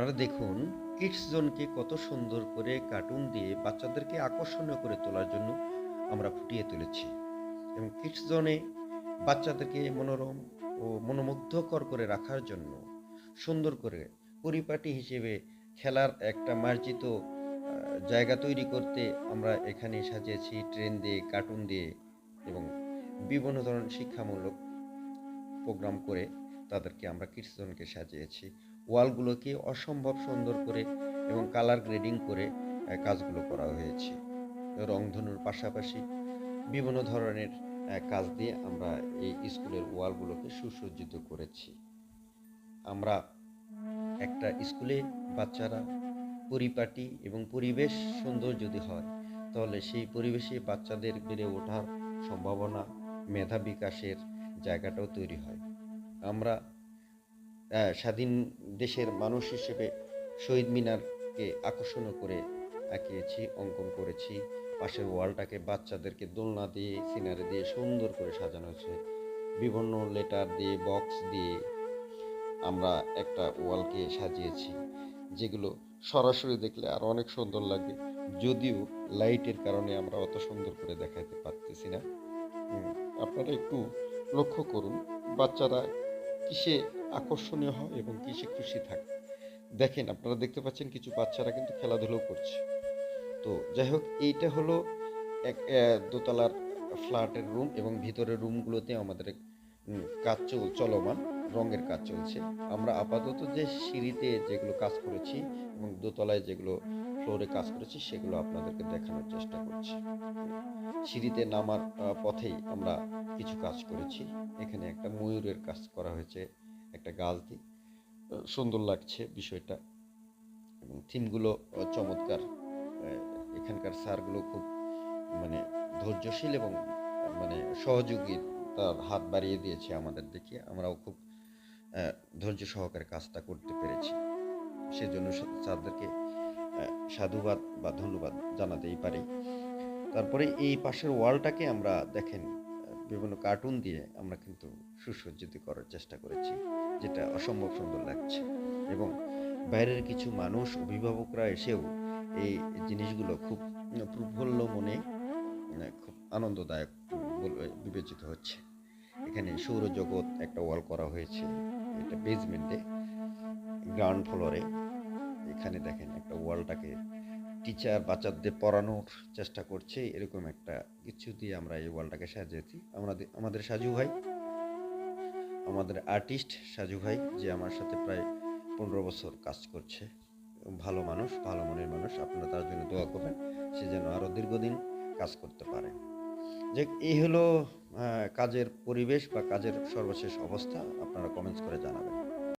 আপনারা দেখুন, কিডস জোনকে কত সুন্দর করে কার্টুন দিয়ে বাচ্চাদেরকে আকর্ষণীয় করে তোলার জন্য আমরা ফুটিয়ে তুলেছি। এবং কিডস জোনে বাচ্চাদেরকে মনোরম ও মনোমুগ্ধকর করে রাখার জন্য সুন্দর করে পরিপাটি হিসেবে খেলার একটা মার্জিত জায়গা তৈরি করতে আমরা এখানে সাজিয়েছি ট্রেন দিয়ে, কার্টুন দিয়ে এবং বিভিন্ন ধরনের শিক্ষামূলক প্রোগ্রাম করে তাদেরকে আমরা কিডস জোনকে সাজিয়েছি। ওয়ালগুলোকে অসম্ভব সুন্দর করে এবং কালার গ্রেডিং করে কাজগুলো করা হয়েছে। রংধনুর পাশাপাশি বিভিন্ন ধরনের কাজ দিয়ে আমরা এই স্কুলের ওয়ালগুলোকে সুসজ্জিত করেছি। আমরা একটা স্কুলে বাচ্চারা পরিপাটি এবং পরিবেশ সুন্দর যদি হয়, তাহলে সেই পরিবেশে বাচ্চাদের বেড়ে ওঠার সম্ভাবনা, মেধা বিকাশের জায়গাটাও তৈরি হয়। আমরা স্বাধীন দেশের মানুষ হিসেবে শহীদ মিনারকে আকর্ষণীয় করে আঁকিয়েছি, অঙ্কন করেছি। পাশের ওয়ালটাকে বাচ্চাদেরকে দোলনা দিয়ে, সিনারি দিয়ে সুন্দর করে সাজানো হয়েছে। বিভিন্ন লেটার দিয়ে, বক্স দিয়ে আমরা একটা ওয়ালকে সাজিয়েছি, যেগুলো সরাসরি দেখলে আর অনেক সুন্দর লাগবে যদিও লাইটের কারণে আমরা অত সুন্দর করে দেখাতে পারতেছি না। আপনারা একটু লক্ষ্য করুন, বাচ্চারা কিসে আকর্ষণীয় হয় এবং কিসে খুশি থাকে? দেখেন, আপনারা দেখতে পাচ্ছেন কিছু বাচ্চারা কিন্তু খেলাধুলো করছে। তো যাই হোক, এইটা হলো এক দোতলার ফ্ল্যাটের রুম এবং ভিতরের রুমগুলোতে আমাদের কাজ চল, চলমান, রঙের কাজ চলছে। আমরা আপাতত যে সিঁড়িতে যেগুলো কাজ করেছি এবং দোতলায় যেগুলো ফ্লোরে কাজ করেছি, সেগুলো আপনাদেরকে দেখানোর চেষ্টা করছি। সিঁড়িতে নামার পথেই আমরা কিছু কাজ করেছি। এখানে একটা ময়ূরের কাজ করা হয়েছে, একটা গাছ দিয়ে সুন্দর লাগছে বিষয়টা। এবং থিমগুলো চমৎকার। এখানকার স্যারগুলো খুব মানে ধৈর্যশীল এবং মানে সহযোগী তার হাত বাড়িয়ে দিয়েছে আমাদের দেখে। আমরাও খুব ধৈর্য সহকারে কাজটা করতে পেরেছি। সেজন্য স্যারদেরকে সাধুবাদ বা ধন্যবাদ জানাতেই পারি। তারপরে এই পাশের ওয়ালটাকে আমরা দেখেন বিভিন্ন কার্টুন দিয়ে আমরা কিন্তু সুসজ্জিত করার চেষ্টা করেছি, যেটা অসম্ভব সুন্দর লাগছে। এবং বাইরের কিছু মানুষ, অভিভাবকরা এসেও এই জিনিসগুলো খুব প্রফুল্ল মনে মানে খুব আনন্দদায়ক বিবেচিত হচ্ছে। এখানে সৌরজগৎ একটা ওয়াল করা হয়েছে, এটা বেজমেন্টে গ্রাউন্ড ফ্লোরে এখানে দেখেন একটা ওয়ালটাকে টিচার বাচ্চাদের পড়ানোর চেষ্টা করছে, এরকম একটা কিছু দিয়ে আমরা এই ওয়ালটাকে সাজিয়েছি। আমাদের আমাদের সাজু ভাই, আমাদের আর্টিস্ট সাজু ভাই, যে আমার সাথে প্রায় পনেরো বছর কাজ করছে। ভালো মানুষ, ভালো মনের মানুষ, আপনারা তার জন্য দোয়া করবেন, সে যেন আরও দীর্ঘদিন কাজ করতে পারে। যে এই হলো কাজের পরিবেশ বা কাজের সর্বশেষ অবস্থা, আপনারা কমেন্টস করে জানাবেন।